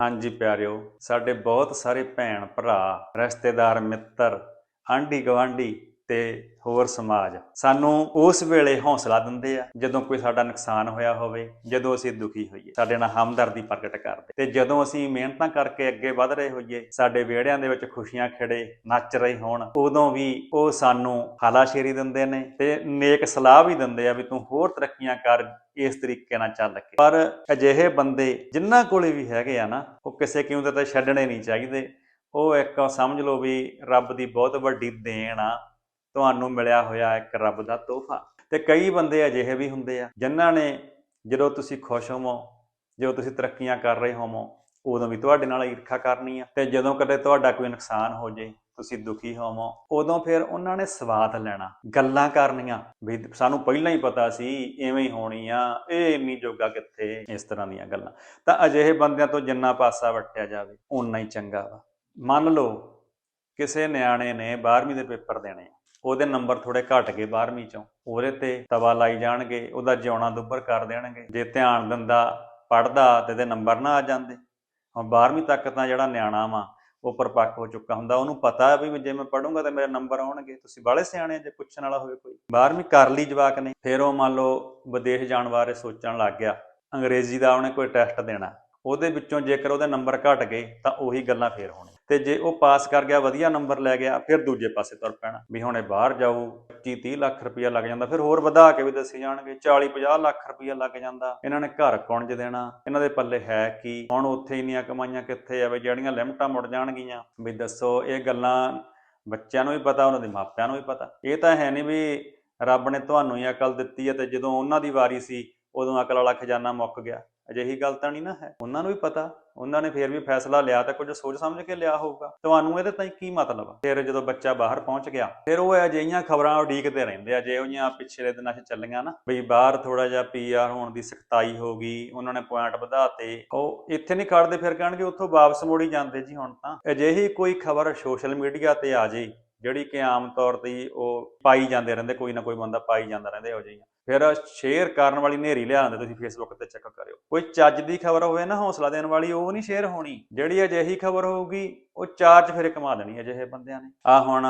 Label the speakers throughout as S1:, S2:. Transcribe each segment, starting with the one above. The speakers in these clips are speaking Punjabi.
S1: ਹਾਂਜੀ ਪਿਆਰਿਓ ਸਾਡੇ ਬਹੁਤ ਸਾਰੇ ਭੈਣ ਭਰਾ ਰਿਸ਼ਤੇਦਾਰ ਮਿੱਤਰ ਆਂਢੀ ਗਵਾਂਢੀ ਤੇ ਹੋਰ ਸਮਾਜ। ਸਾਨੂੰ ਉਸ ਵੇਲੇ ਹੌਸਲਾ ਦਿੰਦੇ ਆ, ਜਦੋਂ ਕੋਈ ਸਾਡਾ ਨੁਕਸਾਨ ਹੋਇਆ ਹੋਵੇ, ਜਦੋਂ ਅਸੀਂ ਦੁਖੀ ਹੋਈਏ, ਸਾਡੇ ਨਾਲ ਹਮਦਰਦੀ ਪ੍ਰਗਟ ਕਰਦੇ। ਤੇ ਜਦੋਂ ਅਸੀਂ ਮਿਹਨਤਾਂ ਕਰਕੇ ਅੱਗੇ ਵਧ ਰਹੇ ਹੋਈਏ, ਸਾਡੇ ਵਿਹੜਿਆਂ ਦੇ ਵਿੱਚ ਖੁਸ਼ੀਆਂ ਖਿੜੇ, ਨੱਚ ਰਹੇ ਹੋਣ, ਉਦੋਂ ਵੀ ਉਹ ਸਾਨੂੰ ਹਾਲਾਸ਼ੇਰੀ ਦਿੰਦੇ ਨੇ ਤੇ ਨੇਕ ਸਲਾਹ ਵੀ ਦਿੰਦੇ ਆ ਵੀ ਤੂੰ ਹੋਰ ਤਰੱਕੀਆਂ ਕਰ, ਇਸ ਤਰੀਕੇ ਨਾਲ ਚੱਲ ਕੇ। ਪਰ ਅਜਿਹੇ ਬੰਦੇ ਜਿਨ੍ਹਾਂ ਕੋਲੇ ਵੀ ਹੈਗੇ ਆ ਨਾ, ਉਹ ਕਿਸੇ ਕਿਉਂ ਤੇ ਤਾਂ ਛੱਡਣੇ ਨਹੀਂ ਚਾਹੀਦੇ। ਉਹ ਇੱਕ ਸਮਝ ਲਓ ਵੀ ਰੱਬ ਦੀ ਬਹੁਤ ਵੱਡੀ ਦੇਣ ਆ ਤੁਹਾਨੂੰ ਮਿਲਿਆ ਹੋਇਆ ਇੱਕ ਰੱਬ ਦਾ ਤੋਹਫਾ। ਤੇ ਕਈ ਬੰਦੇ ਅਜਿਹੇ ਵੀ ਹੁੰਦੇ ਆ, ਜਿਨ੍ਹਾਂ ਨੇ ਜਦੋਂ ਤੁਸੀਂ ਖੁਸ਼ ਹੋਵੋ, ਜਦੋਂ ਤੁਸੀਂ ਤਰੱਕੀਆਂ ਕਰ ਰਹੇ ਹੋਵੋ, ਉਦੋਂ ਵੀ ਤੁਹਾਡੇ ਨਾਲ ਈਰਖਾ ਕਰਨੀ ਆ। ਤੇ ਜਦੋਂ ਕਦੇ ਤੁਹਾਡਾ ਕੋਈ ਨੁਕਸਾਨ ਹੋ ਜੇ, ਤੁਸੀਂ ਦੁਖੀ ਹੋਵੋ, ਉਦੋਂ ਫਿਰ ਉਹਨਾਂ ਨੇ ਸਵਾਦ ਲੈਣਾ, ਗੱਲਾਂ ਕਰਨੀਆਂ। ਵੀ ਸਾਨੂੰ ਪਹਿਲਾਂ ਹੀ ਪਤਾ ਸੀ ਐਵੇਂ ਹੀ ਹੋਣੀ ਆ, ਇਹ ਇੰਨੀ ਜੋਗਾ ਕਿੱਥੇ, ਇਸ ਤਰ੍ਹਾਂ ਦੀਆਂ ਗੱਲਾਂ। ਤਾਂ ਅਜਿਹੇ ਬੰਦਿਆਂ ਤੋਂ ਜਿੰਨਾ ਪਾਸਾ ਵਟਿਆ ਜਾਵੇ, ਓਨਾ ਹੀ ਚੰਗਾ ਵਾ। ਮੰਨ ਲਓ, ਕਿਸੇ ਨਿਆਣੇ ਨੇ 12ਵੀਂ ਦੇ ਪੇਪਰ ਦੇਣੇ ਉਹਦੇ ਨੰਬਰ ਥੋੜੇ ਘਟ ਗਏ 12ਵੀਂ ਚੋਂ। ਉਹਦੇ ਤੇ ਤਵਾ ਲਾਈ ਜਾਣਗੇ, ਉਹਦਾ ਜਿਉਣਾ ਦੁੱਬਰ ਕਰ ਦੇਣਗੇ। ਜੇ ਧਿਆਨ ਦਿੰਦਾ ਪੜਦਾ ਤੇ ਇਹਦੇ ਨੰਬਰ ਨਾ ਆ ਜਾਂਦੇ। ਹੁਣ 12ਵੀਂ ਤੱਕ ਤਾਂ ਜਿਹੜਾ ਨਿਆਣਾ ਵਾ, ਉਹ ਪਰਪੱਕ ਹੋ ਚੁੱਕਾ ਹੁੰਦਾ। ਉਹਨੂੰ ਪਤਾ ਵੀ ਜੇ ਮੈਂ ਪੜੂੰਗਾ ਤਾਂ ਮੇਰੇ ਨੰਬਰ ਆਉਣਗੇ। ਤੁਸੀਂ ਬਾਹਲੇ ਸਿਆਣੇ ਜੇ, ਪੁੱਛਣ ਵਾਲਾ ਹੋਵੇ ਕੋਈ। 12ਵੀਂ ਕਰ ਲਈ ਜਵਾਕ ਨੇ। ਫਿਰ ਉਹ ਮੰਨ ਲਓ ਵਿਦੇਸ਼ ਜਾਣ ਬਾਰੇ ਸੋਚਣ ਲੱਗ ਗਿਆ। ਅੰਗਰੇਜ਼ੀ ਦਾ ਉਹਨੇ ਕੋਈ ਟੈਸਟ ਦੇਣਾ। ਉਹਦੇ ਵਿੱਚੋਂ ਜੇਕਰ ਉਹਦੇ ਨੰਬਰ ਘਟ ਗਏ, ਤਾਂ ਉਹੀ ਗੱਲਾਂ ਫੇਰ ਹੋਣਗੀਆਂ। ਤੇ ਜੇ ਉਹ ਪਾਸ ਕਰ ਗਿਆ, ਵਧੀਆ ਨੰਬਰ ਲੈ ਗਿਆ, ਫਿਰ ਦੂਜੇ ਪਾਸੇ ਤੁਰ ਪੈਣਾ। ਵੀ ਹੁਣੇ ਬਾਹਰ ਜਾਊ 25 30 ਲੱਖ ਰੁਪਇਆ ਲੱਗ ਜਾਂਦਾ, ਫਿਰ ਹੋਰ ਵਧਾ ਕੇ ਵੀ ਦੱਸੀ ਜਾਣਗੇ 40 50 ਲੱਖ ਰੁਪਇਆ ਲੱਗ ਜਾਂਦਾ। ਇਹਨਾਂ ਨੇ ਘਰ ਕੌਣ ਦੇਣਾ? ਇਹਨਾਂ ਦੇ ਪੱਲੇ ਹੈ ਕੀ? ਹੁਣ ਉੱਥੇ ਇੰਨੀਆਂ ਕਮਾਈਆਂ ਕਿੱਥੇ ਆ ਵੀ ਜਿਹੜੀਆਂ ਲਿਮਟਾਂ ਮੁੜ ਜਾਣਗੀਆਂ? ਵੀ ਦੱਸੋ, ਇਹ ਗੱਲਾਂ ਬੱਚਿਆਂ ਨੂੰ ਵੀ ਪਤਾ, ਉਹਨਾਂ ਦੇ ਮਾਪਿਆਂ ਨੂੰ ਵੀ ਪਤਾ। ਇਹ ਤਾਂ ਹੈ ਨਹੀਂ ਵੀ ਰੱਬ ਨੇ ਤੁਹਾਨੂੰ ਹੀ ਅਕਲ ਦਿੱਤੀ ਹੈ ਤੇ ਜਦੋਂ ਉਹਨਾਂ ਦੀ ਵਾਰੀ ਸੀ, ਉਦੋਂ ਅਕਲ ਵਾਲਾ ਖਜ਼ਾਨਾ ਮੁੱਕ ਗਿਆ। ਅਜਿਹੀ ਗੱਲ ਤਾਂ ਨਹੀਂ ਨਾ ਹੈ। ਉਹਨਾਂ ਨੂੰ ਵੀ ਪਤਾ, ਉਹਨਾਂ ਨੇ ਫੇਰ ਵੀ ਫੈਸਲਾ ਲਿਆ ਤਾਂ ਕੁਝ ਸੋਚ ਸਮਝ ਕੇ ਲਿਆ ਹੋਊਗਾ। ਤੁਹਾਨੂੰ ਇਹਦੇ ਤਾਈਂ ਕੀ ਮਤਲਬ ਆ? ਫਿਰ ਜਦੋਂ ਬੱਚਾ ਬਾਹਰ ਪਹੁੰਚ ਗਿਆ, ਫਿਰ ਉਹ ਅਜਿਹੀਆਂ ਖਬਰਾਂ ਉਡੀਕਦੇ ਰਹਿੰਦੇ ਆ, ਜੇ ਉਹਨੀਆਂ ਪਿਛਲੇ ਦਿਨਾਂ 'ਚ ਚੱਲੀਆਂ ਨਾ, ਬਈ ਬਾਹਰ ਥੋੜਾ ਜਿਹਾ ਪੀਆਰ ਹੋਣ ਦੀ ਸਖਤਾਈ ਹੋ ਗਈ, ਉਹਨਾਂ ਨੇ ਪੁਆਇੰਟ ਵਧਾਤੇ, ਉਹ ਇੱਥੇ ਨਹੀਂ ਖੜਦੇ ਫਿਰ ਕਹਿਣਗੇ ਉੱਥੋਂ ਵਾਪਸ ਮੋੜੀ ਜਾਂਦੇ ਜੀ ਹੁਣ ਤਾਂ। ਅਜਿਹੀ ਕੋਈ ਖਬਰ ਸੋਸ਼ਲ ਮੀਡੀਆ ਤੇ ਆ ਜੇ, ਜਿਹੜੀ ਕਿ ਆਮ ਤੌਰ ਤੇ ਉਹ ਪਾਈ ਜਾਂਦੇ ਰਹਿੰਦੇ, ਕੋਈ ਨਾ ਕੋਈ ਬੰਦਾ ਪਾਈ ਜਾਂਦਾ ਰਹਿੰਦਾ, ਇਹੋ ਜਿਹੀਆਂ ਫਿਰ ਸ਼ੇਅਰ ਕਰਨ ਵਾਲੀ ਨੇਰੀ ਲਿਆਉਂਦੇ ਤੁਸੀਂ ਫੇਸਬੁੱਕ ਤੇ ਚੈੱਕ ਕਰਿਓ। ਕੋਈ ਚੱਜ ਦੀ ਖਬਰ ਹੋਵੇ ਨਾ ਹੌਸਲਾ ਦੇਣ ਵਾਲੀ, ਉਹ ਨਹੀਂ ਸ਼ੇਅਰ ਹੋਣੀ। ਜਿਹੜੀ ਅਜਿਹੀ ਖਬਰ ਹੋਊਗੀ, ਉਹ ਚਾਰ ਫਿਰ ਕਮਾ ਦੇਣੀ ਅਜਿਹੇ ਬੰਦਿਆਂ ਨੇ। ਆ ਹੁਣ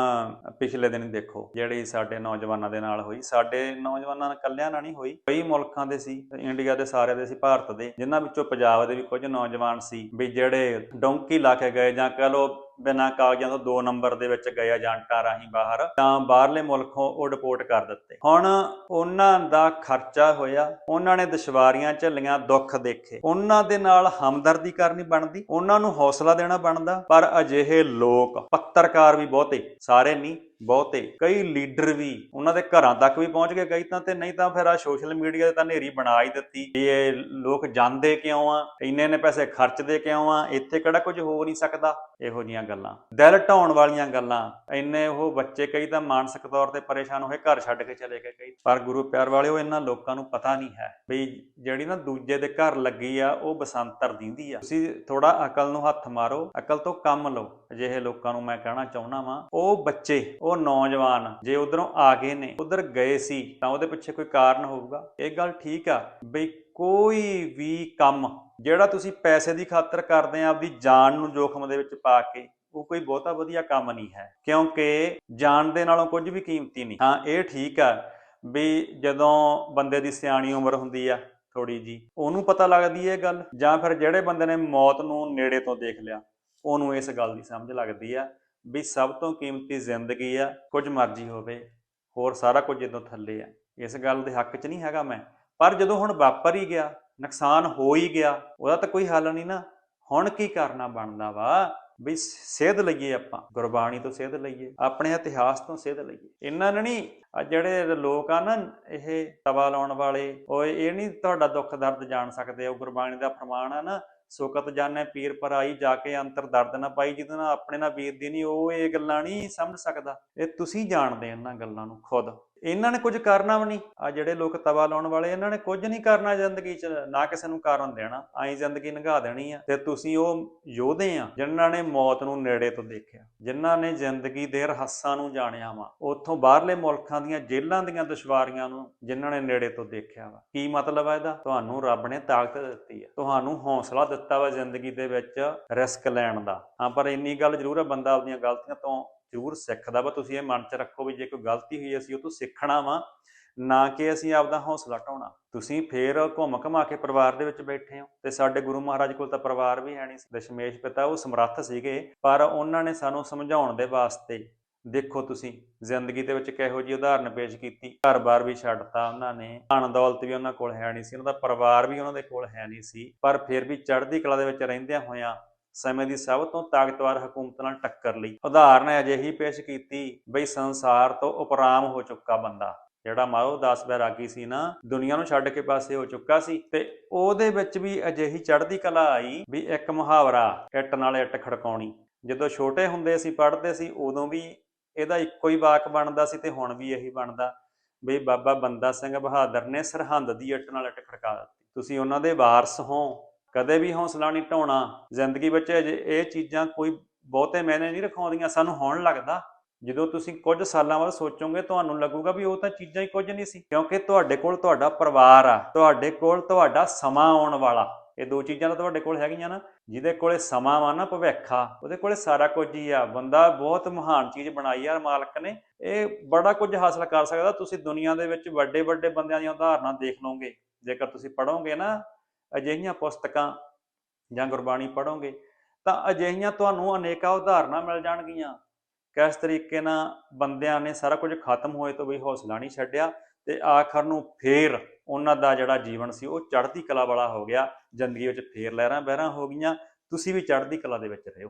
S1: ਪਿਛਲੇ ਦਿਨ ਦੇਖੋ, ਜਿਹੜੀ ਸਾਡੇ ਨੌਜਵਾਨਾਂ ਦੇ ਨਾਲ ਹੋਈ, ਸਾਡੇ ਨੌਜਵਾਨਾਂ ਨਾਲ ਕੱਲਿਆਂ ਨਾਲ ਨਹੀਂ ਹੋਈ। ਕਈ ਮੁਲਕਾਂ ਦੇ ਸੀ ਇੰਡੀਆ ਦੇ ਸਾਰੇ ਦੇ ਸੀ, ਭਾਰਤ ਦੇ, ਜਿਨ੍ਹਾਂ ਵਿੱਚੋਂ ਪੰਜਾਬ ਦੇ ਵੀ ਕੁਝ ਨੌਜਵਾਨ ਸੀ, ਵੀ ਜਿਹੜੇ ਡੌਂਕੀ ਲਾ ਕੇ ਗਏ ਜਾਂ ਕਹ ਲੋ ਬਿਨਾਂ ਕਾਗਜ਼ਾਂ ਤੋਂ 2 ਨੰਬਰ ਦੇ ਵਿੱਚ ਗਏ ਏਜੰਟਾਂ ਰਾਹੀਂ ਬਾਹਰ, ਤਾਂ ਬਾਹਰਲੇ ਮੁਲਕੋਂ ਉਹ ਡਿਪੋਰਟ ਕਰ ਦਿੱਤੇ। ਹੁਣ ਉਹਨਾਂ ਦਾ ਖਰਚਾ ਹੋਇਆ, ਉਹਨਾਂ ਨੇ ਦੁਸ਼ਵਾਰੀਆਂ ਝੱਲੀਆਂ, ਦੁੱਖ ਦੇਖੇ। ਉਹਨਾਂ ਦੇ ਨਾਲ ਹਮਦਰਦੀ ਕਰਨੀ ਬਣਦੀ, ਉਹਨਾਂ ਨੂੰ ਹੌਸਲਾ ਦੇਣਾ ਬਣਦਾ, ਪਰ ਅਜਿਹੇ ਲੋਕ, ਪੱਤਰਕਾਰ ਵੀ ਬਹੁਤੇ, ਸਾਰੇ ਨਹੀਂ, ਬਹੁਤੇ। ਕਈ ਲੀਡਰ ਵੀ ਉਹਨਾਂ ਦੇ ਘਰਾਂ ਤੱਕ ਵੀ ਪਹੁੰਚ ਗਏ, ਕਈ ਤਾਂ ਤੇ ਨਹੀਂ ਤਾਂ ਫਿਰ ਆ ਸੋਸ਼ਲ ਮੀਡੀਆ ਤੇ ਤਾਂ ਨੇਰੀ ਬਣਾ ਹੀ ਦਿੱਤੀ ਵੀ ਇਹ ਲੋਕ ਜਾਂਦੇ ਕਿਉਂ ਆ ਇੰਨੇ ਨੇ ਪੈਸੇ ਖਰਚਦੇ ਕਿਉਂ ਆ, ਇੱਥੇ ਕਿਹੜਾ ਕੁਝ ਹੋ ਨਹੀਂ ਸਕਦਾ। ਇਹੋ ਜੀਆਂ ਗੱਲਾਂ। ਦਿਲ ਢਾਉਣ ਵਾਲੀਆਂ ਗੱਲਾਂ। ਇੰਨੇ ਉਹ ਬੱਚੇ ਕਈ ਤਾਂ ਮਾਨਸਿਕ ਤੌਰ ਤੇ ਪਰੇਸ਼ਾਨ ਹੋਏ, ਘਰ ਛੱਡ ਕੇ ਚਲੇ ਗਏ ਕਈ। ਪਰ ਗੁਰੂ ਪਿਆਰ ਵਾਲਿਓ, ਇਹਨਾਂ ਲੋਕਾਂ ਨੂੰ ਪਤਾ ਨਹੀਂ ਹੈ ਵੀ ਜਿਹੜੀ ਨਾ ਦੂਜੇ ਦੇ ਘਰ ਲੱਗੀ ਆ, ਉਹ ਬਸੰਤਰ ਦਿੰਦੀ ਆ। ਤੁਸੀਂ ਥੋੜਾ ਅਕਲ ਨੂੰ ਹੱਥ ਮਾਰੋ, ਅਕਲ ਤੋਂ ਕੰਮ ਲਓ। ਅਜਿਹੇ ਲੋਕਾਂ ਨੂੰ ਮੈਂ ਕਹਿਣਾ ਚਾਹੁੰਦਾ ਵਾਂ, ਉਹ ਬੱਚੇ, ਉਹ ਨੌਜਵਾਨ ਜੇ ਉਧਰੋਂ ਆ ਗਏ ਨੇ, ਉਧਰ ਗਏ ਸੀ, ਤਾਂ ਉਹਦੇ ਪਿੱਛੇ ਕੋਈ ਕਾਰਨ ਹੋਊਗਾ? ਇਹ ਗੱਲ ਠੀਕ ਆ ਬਈ ਕੋਈ ਵੀ ਕੰਮ ਜਿਹੜਾ ਤੁਸੀਂ ਪੈਸੇ ਦੀ ਖਾਤਰ ਕਰਦੇ ਆ, ਆਪਦੀ ਜਾਨ ਨੂੰ ਜੋਖਮ ਦੇ ਵਿੱਚ ਪਾ ਕੇ, ਉਹ ਕੋਈ ਬਹੁਤਾ ਵਧੀਆ ਕੰਮ ਨਹੀਂ ਹੈ। ਕਿਉਂਕਿ ਜਾਨ ਦੇ ਨਾਲੋਂ ਕੁਝ ਵੀ ਕੀਮਤੀ ਨਹੀਂ। ਹਾਂ, ਇਹ ਠੀਕ ਆ ਵੀ ਜਦੋਂ ਬੰਦੇ ਦੀ ਸਿਆਣੀ ਉਮਰ ਹੁੰਦੀ ਆ ਥੋੜੀ ਜੀ ਉਹਨੂੰ ਪਤਾ ਲੱਗਦੀ ਹੈ ਇਹ ਗੱਲ, ਜਾਂ ਫਿਰ ਜਿਹੜੇ ਬੰਦੇ ਨੇ ਮੌਤ ਨੂੰ ਨੇੜੇ ਤੋਂ ਦੇਖ ਲਿਆ, ਉਹਨੂੰ ਇਸ ਗੱਲ ਦੀ ਸਮਝ ਲੱਗਦੀ ਆ ਵੀ ਸਭ ਤੋਂ ਕੀਮਤੀ ਜ਼ਿੰਦਗੀ ਆ, ਕੁਝ ਮਰਜ਼ੀ ਹੋਵੇ, ਹੋਰ ਸਾਰਾ ਕੁਝ ਜਦੋਂ ਥੱਲੇ ਆ। ਇਸ ਗੱਲ ਦੇ ਹੱਕ 'ਚ ਨਹੀਂ ਹੈਗਾ ਮੈਂ। ਪਰ ਜਦੋਂ ਹੁਣ ਵਾਪਰ ਹੀ ਗਿਆ, ਨੁਕਸਾਨ ਹੋ ਹੀ ਗਿਆ, ਉਹਦਾ ਤਾਂ ਕੋਈ ਹੱਲ ਨਹੀਂ ਨਾ। ਹੁਣ ਕੀ ਕਰਨਾ ਬਣਦਾ ਵਾ? ਵੀ ਸੇਧ ਲਈਏ ਆਪਾਂ, ਗੁਰਬਾਣੀ ਤੋਂ ਸੇਧ ਲਈਏ, ਆਪਣੇ ਇਤਿਹਾਸ ਤੋਂ ਸੇਧ ਲਈਏ। ਇਹਨਾਂ ਨੇ ਨਹੀਂ ਆ ਜਿਹੜੇ ਲੋਕ ਆ ਨਾ, ਇਹ ਤਵਾ ਲਾਉਣ ਵਾਲੇ, ਉਹ ਇਹ ਨਹੀਂ ਤੁਹਾਡਾ ਦੁੱਖ ਦਰਦ ਜਾਣ ਸਕਦੇ, ਉਹ ਗੁਰਬਾਣੀ ਦਾ ਫਰਮਾਨ ਆ ਨਾ। ਸੁਕਤ ਜਾਣੇ ਪੀਰ ਪਰਾਈ ਜਾ ਕੇ ਅੰਤਰ ਦਰਦ ਨਾ ਪਾਈ, ਜਿਹਦੇ ਨਾਲ ਆਪਣੇ ਨਾਲ ਬੀਤਦੀ ਨਹੀਂ ਉਹ ਇਹ ਗੱਲਾਂ ਨਹੀਂ ਸਮਝ ਸਕਦਾ। ਇਹ ਤੁਸੀਂ ਜਾਣਦੇ ਇਹਨਾਂ ਗੱਲਾਂ ਨੂੰ, ਖੁਦ। ਇਹਨਾਂ ਨੇ ਕੁਝ ਕਰਨਾ ਵੀ ਨਹੀਂ। ਆ ਜਿਹੜੇ ਲੋਕ ਤਵਾ ਲਾਉਣ ਵਾਲੇ, ਇਹਨਾਂ ਨੇ ਕੁਝ ਨਹੀਂ ਕਰਨਾ ਜ਼ਿੰਦਗੀ 'ਚ, ਨਾ ਕਿਸੇ ਨੂੰ ਕਾਰਨ ਦੇਣਾ। ਆਈ ਜ਼ਿੰਦਗੀ ਲੰਘਾ ਦੇਣੀ ਆ। ਤੇ ਤੁਸੀਂ ਉਹ ਯੋਧੇ ਆ, ਜਿਨ੍ਹਾਂ ਨੇ ਮੌਤ ਨੂੰ ਨੇੜੇ ਤੋਂ ਦੇਖਿਆ, ਜਿਨ੍ਹਾਂ ਨੇ ਜ਼ਿੰਦਗੀ ਦੇ ਰਹੱਸਾਂ ਨੂੰ ਜਾਣਿਆ ਵਾ। ਉੱਥੋਂ ਬਾਹਰਲੇ ਮੁਲਕਾਂ ਦੀਆਂ ਜੇਲ੍ਹਾਂ ਦੀਆਂ ਦੁਸ਼ਵਾਰੀਆਂ ਨੂੰ ਜਿਨ੍ਹਾਂ ਨੇ ਨੇੜੇ ਤੋਂ ਦੇਖਿਆ ਵਾ। ਕੀ ਮਤਲਬ ਹੈ ਇਹਦਾ? ਤੁਹਾਨੂੰ ਰੱਬ ਨੇ ਤਾਕਤ ਦਿੱਤੀ ਹੈ ਤੁਹਾਨੂੰ ਹੌਸਲਾ ਦਿੱਤਾ ਵਾ ਜ਼ਿੰਦਗੀ ਦੇ ਵਿੱਚ ਰਿਸਕ ਲੈਣ ਦਾ। ਹਾਂ, ਪਰ ਇੰਨੀ ਗੱਲ ਜ਼ਰੂਰ ਹੈ ਬੰਦਾ ਆਪਣੀਆਂ ਗਲਤੀਆਂ ਤੋਂ ਜ਼ਰੂਰ ਸਿੱਖਦਾ ਵਾ। ਤੁਸੀਂ ਇਹ ਮਨ 'ਚ ਰੱਖੋ ਵੀ ਜੇ ਕੋਈ ਗਲਤੀ ਹੋਈ ਅਸੀਂ ਉਹ ਤੋਂ ਸਿੱਖਣਾ ਵਾ, ਨਾ ਕਿ ਅਸੀਂ ਆਪਦਾ ਹੌਸਲਾ ਢਾਉਣਾ। ਤੁਸੀਂ ਫੇਰ ਘੁੰਮ ਘਮਾ ਕੇ ਪਰਿਵਾਰ ਦੇ ਵਿੱਚ ਬੈਠੇ ਹੋ ਤੇ ਸਾਡੇ ਗੁਰੂ ਮਹਾਰਾਜ ਕੋਲ ਤਾਂ ਪਰਿਵਾਰ ਵੀ ਹੈ ਨਹੀਂ ਸੀ। ਦਸ਼ਮੇਸ਼ ਪਿਤਾ ਉਹ ਸਮਰੱਥ ਸੀਗੇ, ਪਰ ਉਹਨਾਂ ਨੇ ਸਾਨੂੰ ਸਮਝਾਉਣ ਦੇ ਵਾਸਤੇ ਦੇਖੋ ਤੁਸੀਂ, ਜ਼ਿੰਦਗੀ ਦੇ ਵਿੱਚ ਕਿਹੋ ਜਿਹੀ ਉਦਾਹਰਨ ਪੇਸ਼ ਕੀਤੀ। ਘਰ-ਬਾਰ ਵੀ ਛੱਡਤਾ ਉਹਨਾਂ ਨੇ ਧਨ ਦੌਲਤ ਵੀ ਉਹਨਾਂ ਕੋਲ ਹੈ ਨਹੀਂ ਸੀ, ਉਹਨਾਂ ਦਾ ਪਰਿਵਾਰ ਵੀ ਉਹਨਾਂ ਦੇ ਕੋਲ ਹੈ ਨਹੀਂ ਸੀ, ਪਰ ਫਿਰ ਵੀ ਚੜ੍ਹਦੀ ਕਲਾ ਦੇ ਵਿੱਚ ਰਹਿੰਦਿਆਂ ਹੋਇਆਂ ਸਮੇਂ ਦੀ ਸਭ ਤੋਂ ਤਾਕਤਵਰ ਹਕੂਮਤ ਨਾਲ ਟੱਕਰ ਲਈ। ਉਦਾਹਰਨ ਅਜਿਹੀ ਪੇਸ਼ ਕੀਤੀ, ਬਈ ਸੰਸਾਰ ਤੋਂ ਉਪਰਾਮ ਹੋ ਚੁੱਕਾ ਬੰਦਾ। ਜਿਹੜਾ ਮਾਰੋ 10 ਬੈਰਾਗੀ ਸੀ ਨਾ, ਦੁਨੀਆ ਨੂੰ ਛੱਡ ਕੇ ਪਾਸੇ ਹੋ ਚੁੱਕਾ ਸੀ। ਤੇ ਉਹਦੇ ਵਿੱਚ ਵੀ ਅਜਿਹੀ ਚੜ੍ਹਦੀ ਕਲਾ ਆਈ ਵੀ ਇੱਕ ਮੁਹਾਵਰਾ, ਇੱਟ ਨਾਲ ਇੱਟ ਖੜਕਾਉਣੀ। ਜਦੋਂ ਛੋਟੇ ਹੁੰਦੇ ਸੀ, ਪੜ੍ਹਦੇ ਸੀ, ਉਦੋਂ ਵੀ ਇਹਦਾ ਇੱਕੋ ਹੀ ਵਾਕ ਬਣਦਾ ਸੀ ਤੇ ਹੁਣ ਵੀ ਇਹੀ ਬਣਦਾ, ਬਈ ਬਾਬਾ ਬੰਦਾ ਸਿੰਘ ਬਹਾਦਰ ਨੇ ਸਰਹੰਦ ਦੀ ਇੱਟ ਨਾਲ ਇੱਟ ਖੜਕਾ ਦਿੱਤੀ। ਤੁਸੀਂ ਉਹਨਾਂ ਦੇ ਵਾਰਸ ਹੋ। ਕਦੇ ਵੀ ਹੌਸਲਾ ਨਹੀਂ ਢਾਉਣਾ ਜ਼ਿੰਦਗੀ ਵਿੱਚ ਇਹ ਚੀਜ਼ਾਂ ਕੋਈ ਬਹੁਤੇ ਮੈਨੇ ਨਹੀਂ ਰਖਾਉਂਦੀਆਂ, ਸਾਨੂੰ ਹੋਣ ਲੱਗਦਾ। ਜਦੋਂ ਤੁਸੀਂ ਕੁਝ ਸਾਲਾਂ ਬਾਅਦ ਸੋਚੋਗੇ, ਤੁਹਾਨੂੰ ਲੱਗੂਗਾ ਵੀ ਉਹ ਤਾਂ ਚੀਜ਼ਾਂ ਹੀ ਕੁਝ ਨਹੀਂ ਸੀ। ਕਿਉਂਕਿ ਤੁਹਾਡੇ ਕੋਲ ਤੁਹਾਡਾ ਪਰਿਵਾਰ ਆ, ਤੁਹਾਡੇ ਕੋਲ ਤੁਹਾਡਾ ਸਮਾਂ ਆਉਣ ਵਾਲਾ। ਇਹ ਦੋ ਚੀਜ਼ਾਂ ਤਾਂ ਤੁਹਾਡੇ ਕੋਲ ਹੈਗੀਆਂ ਨਾ, ਜਿਹਦੇ ਕੋਲੇ ਸਮਾਂ ਵਾ ਨਾ ਭਵਿੱਖ ਆ, ਉਹਦੇ ਕੋਲੇ ਸਾਰਾ ਕੁਝ ਹੀ ਆ। ਬੰਦਾ ਬਹੁਤ ਮਹਾਨ ਚੀਜ਼ ਬਣਾਈ ਆ, ਮਾਲਕ ਨੇ। ਇਹ ਬੜਾ ਕੁਝ ਹਾਸਲ ਕਰ ਸਕਦਾ, ਤੁਸੀਂ ਦੁਨੀਆ ਦੇ ਵਿੱਚ ਵੱਡੇ ਵੱਡੇ ਬੰਦਿਆਂ ਦੀਆਂ ਉਦਾਹਰਨਾਂ ਦੇਖ ਲਓਗੇ। ਜੇਕਰ ਤੁਸੀਂ ਪੜੋਗੇ ਨਾ ਅਜਿਹੀਆਂ ਪੁਸਤਕਾਂ ਜਾਂ ਗੁਰਬਾਣੀ ਪੜ੍ਹੋਗੇ, ਤਾਂ ਅਜਿਹੀਆਂ ਤੁਹਾਨੂੰ ਅਨੇਕਾਂ ਉਦਾਹਰਨਾਂ ਮਿਲ ਜਾਣਗੀਆਂ। ਕਿਸ ਤਰੀਕੇ ਨਾਲ ਬੰਦਿਆਂ ਨੇ ਸਾਰਾ ਕੁਝ ਖਤਮ ਹੋਏ ਤੋਂ ਵੀ ਹੌਸਲਾ ਨਹੀਂ ਛੱਡਿਆ ਤੇ ਆਖਰ ਨੂੰ ਫੇਰ ਉਹਨਾਂ ਦਾ ਜਿਹੜਾ ਜੀਵਨ ਸੀ ਉਹ ਚੜ੍ਹਦੀ ਕਲਾ ਵਾਲਾ ਹੋ ਗਿਆ, ਜ਼ਿੰਦਗੀ ਵਿੱਚ ਫੇਰ ਲਹਿਰਾਂ ਬਹਿਰਾਂ ਹੋ ਗਈਆਂ। ਤੁਸੀਂ ਵੀ ਚੜ੍ਹਦੀ ਕਲਾ ਦੇ ਵਿੱਚ ਰਹੋ